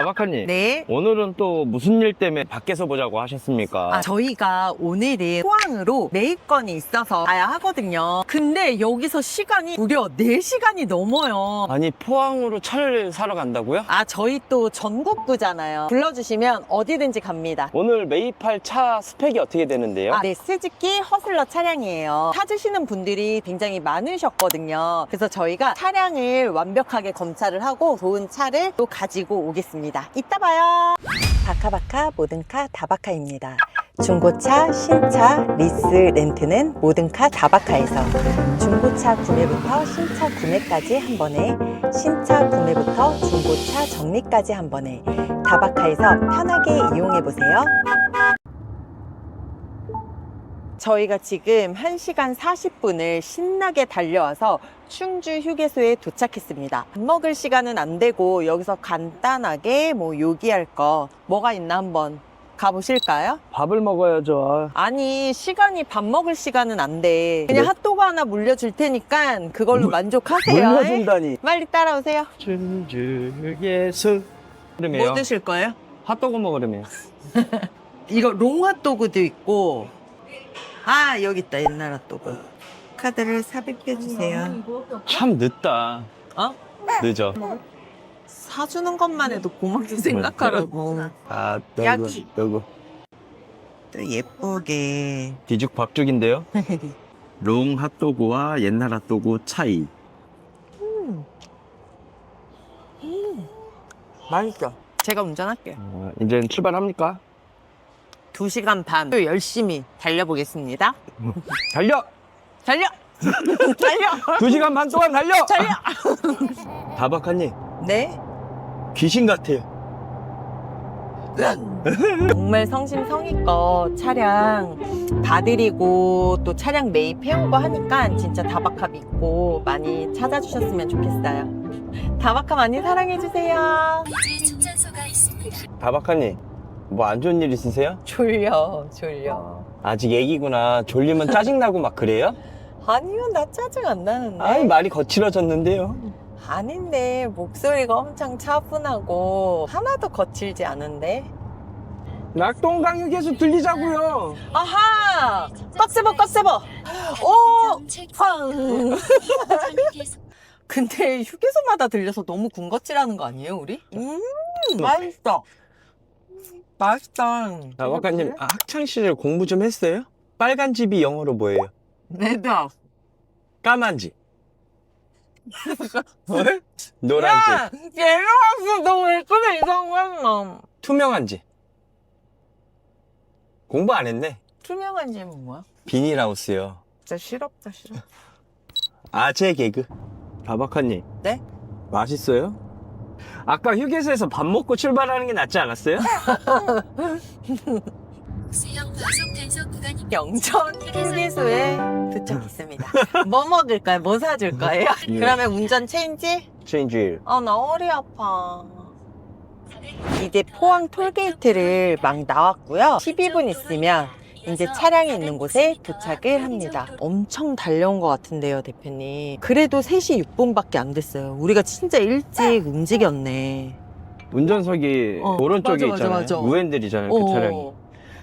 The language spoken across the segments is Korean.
아바카님. 네. 오늘은 또 무슨 일 때문에 밖에서 보자고 하셨습니까? 아, 저희가 오늘은 포항으로 매입건이 있어서 가야 하거든요. 근데 여기서 시간이 무려 4시간이 넘어요. 아니, 포항으로 차를 사러 간다고요? 아, 저희 또 전국구잖아요. 불러주시면 어디든지 갑니다. 오늘 매입할 차 스펙이 어떻게 되는데요? 아, 네, 스즈키 허슬러 차량이에요. 찾으시는 분들이 굉장히 많으셨거든요. 그래서 저희가 차량을 완벽하게 검찰을 하고 좋은 차를 또 가지고 오겠습니다. 이따 봐요. 바카바카 모든카 다바카입니다. 중고차, 신차, 리스, 렌트는 모든 카 다바카에서 중고차 구매부터 신차 구매까지 한 번에 신차 구매부터 중고차 정리까지 한 번에 다바카에서 편하게 이용해 보세요. 저희가 지금 1시간 40분을 신나게 달려와서 충주 휴게소에 도착했습니다. 밥 먹을 시간은 안 되고 여기서 간단하게 뭐 요기할 거 뭐가 있나 한번 가보실까요? 밥을 먹어야죠. 아니 시간이 밥 먹을 시간은 안 돼. 그냥 네? 핫도그 하나 물려줄 테니까 그걸로 물- 만족하세요. 물려준다니. 빨리 따라오세요. 충주 예술. 그러면 뭐 드실 거예요? 핫도그 먹으려면. 이거 롱핫도그도 있고 아 여기 있다 옛날 핫도그 카드를 삽입해 주세요 참 늦다. 어? 늦어. 사주는 것만 해도 고맙게 생각하라고 아, 야기. 너구. 또 예쁘게 뒤죽 박죽인데요. 롱 핫도그와 옛날 핫도그 차이. 맛있어 제가 운전할게요 어, 이제 출발합니까? 2시간 반 또 열심히 달려보겠습니다 달려! 달려! 달려! 2시간 반 동안 달려! 달려! 다박하님, 네? 귀신 같아요. 정말 성심성의껏 차량 봐드리고 또 차량 매입해오고 하니까 진짜 다바카 믿고 많이 찾아주셨으면 좋겠어요. 다바카 많이 사랑해주세요. 이제 충전소가 있습니다. 다박하님, 뭐 안 좋은 일 있으세요? 졸려, 졸려. 아직 애기구나. 졸리면 짜증나고 막 그래요? 아니요, 나 짜증 안 나는데. 아이, 말이 거칠어졌는데요. 아닌데, 목소리가 엄청 차분하고, 하나도 거칠지 않은데. 낙동강역에서 들리자고요. 아하! 꽉세버, 꽉세버! 오! 팡! 근데 휴게소마다 들려서 너무 군것질하는 거 아니에요, 우리? 음, 맛있어. 맛있다. 다박하님, 아, 학창 시절 공부 좀 했어요? 빨간 집이 영어로 뭐예요? 네다. 까만 집. 노란 집. 야, 얘가 왔어. 너왜 그래, 이상한 놈. 투명한 집. 공부 안 했네. 투명한 집은 뭐야? 비닐하우스요. 진짜 싫었다, 싫어. 아재 개그. 다박하님. 네? 맛있어요? 아까 휴게소에서 밥 먹고 출발하는 게 낫지 않았어요? 수영 과속 단속 구간입니다. 영천 휴게소에 도착했습니다. 뭐 먹을까요? 뭐 사줄 거예요? 예. 그러면 운전 체인지? 체인지. 아, 나 허리 아파. 이제 포항 톨게이트를 막 나왔고요. 12분 있으면 이제 차량이 있는 곳에 도착을 합니다. 엄청 달려온 것 같은데요, 대표님. 그래도 3시 6분밖에 안 됐어요. 우리가 진짜 일찍 움직였네. 운전석이 어, 오른쪽에 맞아, 맞아, 있잖아요. 맞아. 우핸들이잖아요, 그 어. 차량이.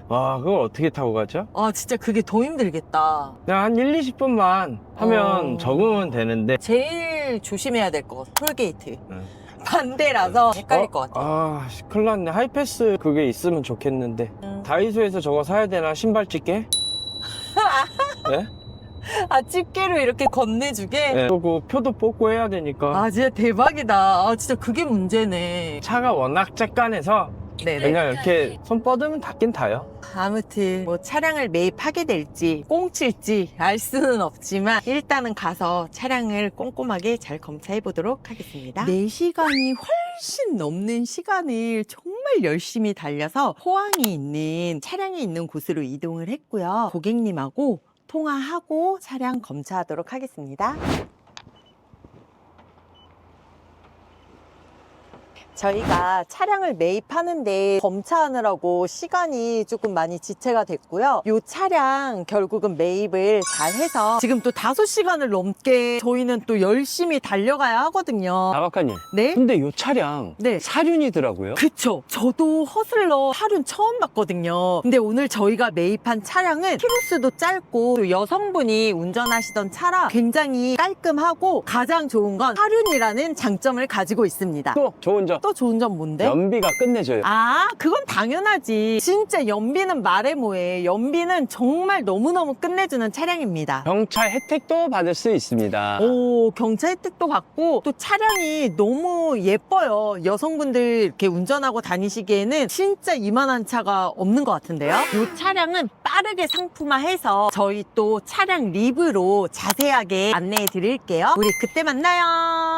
와, 그걸 어떻게 타고 가죠? 아, 진짜 그게 더 힘들겠다. 그냥 한 1, 20분만 하면 어. 적응은 되는데. 제일 조심해야 될 것 같아, 톨게이트. 응. 반대라서 헷갈릴 어? 것 같아. 아, 씨, 큰일 났네. 하이패스 그게 있으면 좋겠는데. 음. 다이소에서 저거 사야 되나? 신발 집게? 네? 아, 집게로 이렇게 건네주게? 네. 그리고 표도 뽑고 해야 되니까. 아, 진짜 대박이다. 아, 진짜 그게 문제네. 차가 워낙 쬐깐해서 네네. 그냥 이렇게 손 뻗으면 닿긴 닿아요. 아무튼 뭐 차량을 매입하게 될지 꽁칠지 알 수는 없지만 일단은 가서 차량을 꼼꼼하게 잘 검사해 보도록 하겠습니다. 4시간이 훨씬 넘는 시간을 정말 열심히 달려서 포항이 있는 차량이 있는 곳으로 이동을 했고요. 고객님하고 통화하고 차량 검사하도록 하겠습니다. 저희가 차량을 매입하는데 검차하느라고 시간이 조금 많이 지체가 됐고요. 이 차량 결국은 매입을 잘 해서 지금 또 5시간을 넘게 저희는 또 열심히 달려가야 하거든요. 아박하님. 네? 근데 요 차량 네. 사륜이더라고요. 그쵸. 저도 허슬러 하륜 처음 봤거든요. 근데 오늘 저희가 매입한 차량은 키로수도 짧고 또 여성분이 운전하시던 차라 굉장히 깔끔하고 가장 좋은 건 하륜이라는 장점을 가지고 있습니다. 또 좋은 점. 또 좋은 점 뭔데? 연비가 끝내줘요. 아, 그건 당연하지. 진짜 연비는 말해 뭐해. 연비는 정말 너무너무 끝내주는 차량입니다. 경차 혜택도 받을 수 있습니다. 오, 경차 혜택도 받고 또 차량이 너무 예뻐요. 여성분들 이렇게 운전하고 다니시기에는 진짜 이만한 차가 없는 것 같은데요. 이 차량은 빠르게 상품화해서 저희 또 차량 리뷰로 자세하게 안내해 드릴게요. 우리 그때 만나요.